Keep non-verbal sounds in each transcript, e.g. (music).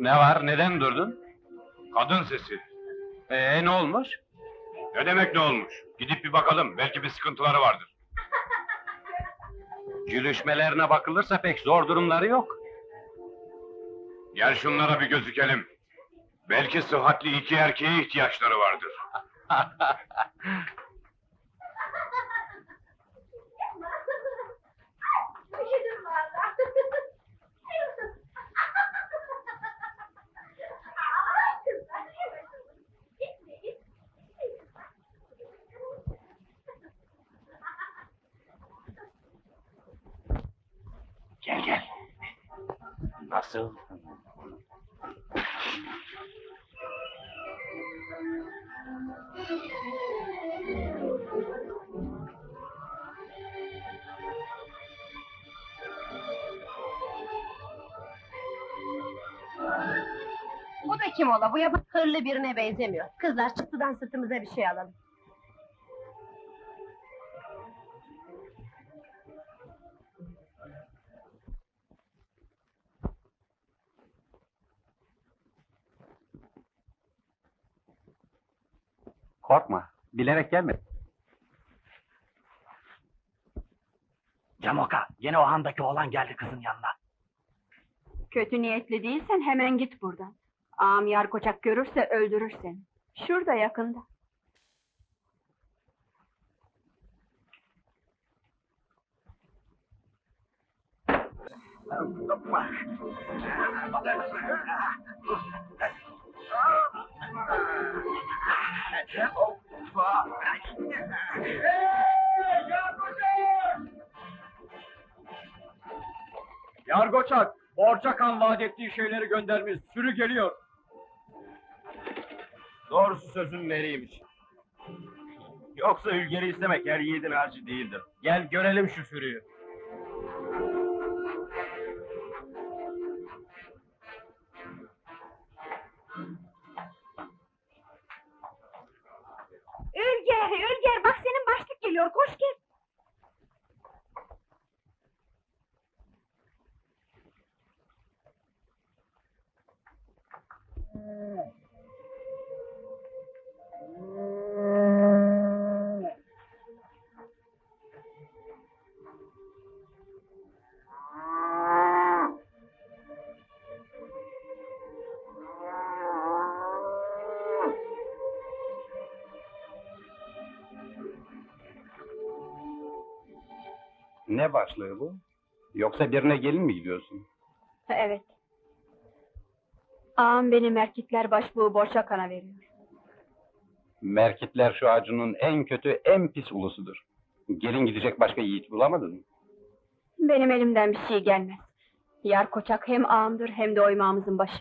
Ne var, neden durdun? Kadın sesi. Ee, ne olmuş? Ne demek ne olmuş? Gidip bir bakalım. Belki bir sıkıntıları vardır. Gülüşmelerine bakılırsa pek zor durumları yok. Gel şunlara bir gözükelim. Belki sıhhatli iki erkeğe ihtiyaçları vardır. (laughs) Üşüdüm valla. Ay kızlar, evet. Gitmeyin. Gel gel. Nasıl? Bu da kim ola? Bu yaban hırlı birine benzemiyor. Kızlar çıktıdan sırtımıza bir şey alalım. Korkma. Bilerek gelmedim. Camoka, yine o handaki oğlan geldi kızın yanına. Kötü niyetli değilsen hemen git buradan. Ağam yar koçak görürse öldürür seni. Şurada yakında. Yargoçak, Borçakan vaat ettiği şeyleri göndermiş, sürü geliyor. Doğrusu sözün veriymiş. Yoksa Ülger'i istemek her yiğidin harcı değildir. Gel görelim şu sürüyü. Ülger, Ülger Ne başlığı bu? Yoksa birine gelin mi gidiyorsun? Evet. Ağam benim erkekler başbuğu Borçakan'a veriyor. Merkitler şu acunun en kötü, en pis ulusudur. Gelin gidecek başka yiğit bulamadın mı? Benim elimden bir şey gelmez. Yar koçak hem ağamdır hem de oymağımızın başı.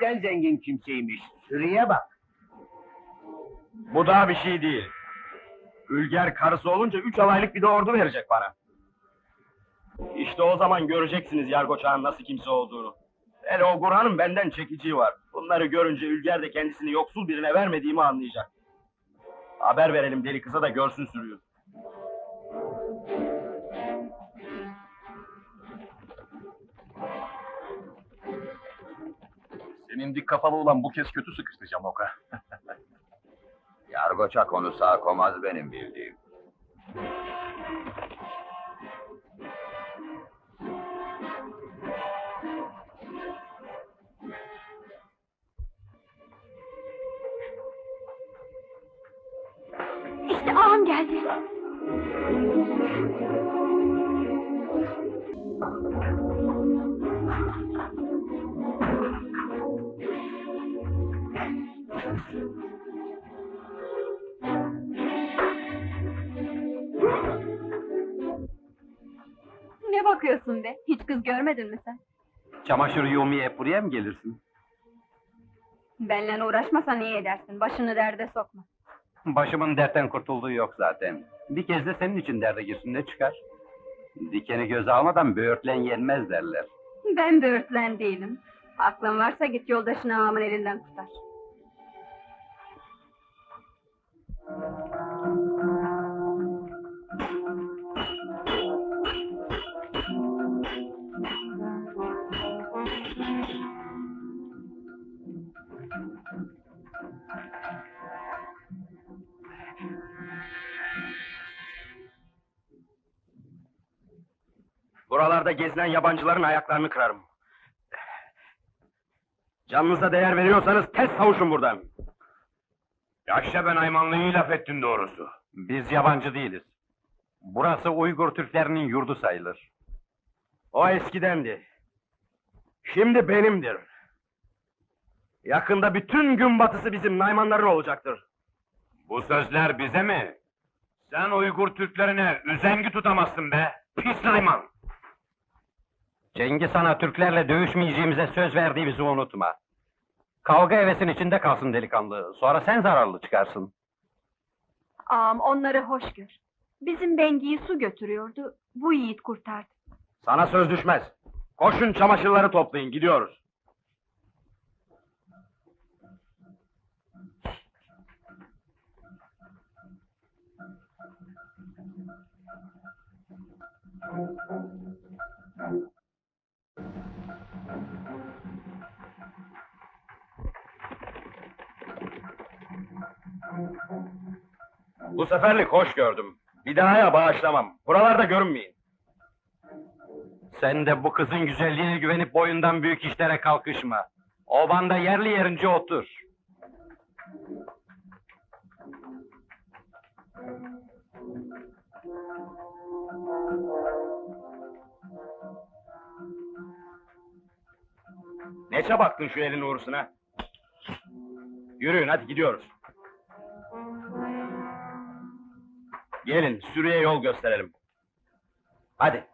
Gerçekten zengin kimseymiş. Sürüye bak. Bu daha bir şey değil. Ülger karısı olunca üç alaylık bir de ordu verecek bana. İşte o zaman göreceksiniz Yargoçağın nasıl kimse olduğunu. Hele o Burhan'ın benden çekiciği var. Bunları görünce Ülger de kendisini yoksul birine vermediğimi anlayacak. Haber verelim deli kıza da görsün sürüyü. Senin dik kafalı olan bu kez kötü sıkıştı Camoka. (laughs) Yargoça konu sağ komaz benim bildiğim. İşte ağam geldi. Bakıyorsun be? Hiç kız görmedin mi sen? Çamaşır yuvmaya hep buraya mı gelirsin? Benle uğraşmasan iyi edersin. Başını derde sokma. Başımın dertten kurtulduğu yok zaten. Bir kez de senin için derde girsin ne çıkar? Dikeni göze almadan böğürtlen yenmez derler. Ben böğürtlen değilim. Aklın varsa git yoldaşını ağamın elinden kurtar. Buralarda gezinen yabancıların ayaklarını kırarım. Canınıza değer veriyorsanız tez savuşun buradan. Yaşa ben Aymanlı'yı laf ettin doğrusu. Biz yabancı değiliz. Burası Uygur Türklerinin yurdu sayılır. O eskidendi. Şimdi benimdir. Yakında bütün gün batısı bizim Naymanların olacaktır. Bu sözler bize mi? Sen Uygur Türklerine üzengi tutamazsın be. Pis Nayman. Cengiz sana Türklerle dövüşmeyeceğimize söz verdiğimizi unutma. Kavga hevesin içinde kalsın delikanlı. Sonra sen zararlı çıkarsın. Ağam onları hoş gör. Bizim Bengi'yi su götürüyordu. Bu yiğit kurtardı. Sana söz düşmez. Koşun çamaşırları toplayın gidiyoruz. Bu seferlik hoş gördüm. Bir dahaya bağışlamam. Buralarda görünmeyin. Sen de bu kızın güzelliğine güvenip boyundan büyük işlere kalkışma. Obanda yerli yerince otur. Ne çabaktın şu elin uğrusuna? Yürüyün hadi gidiyoruz. Gelin sürüye yol gösterelim. Hadi.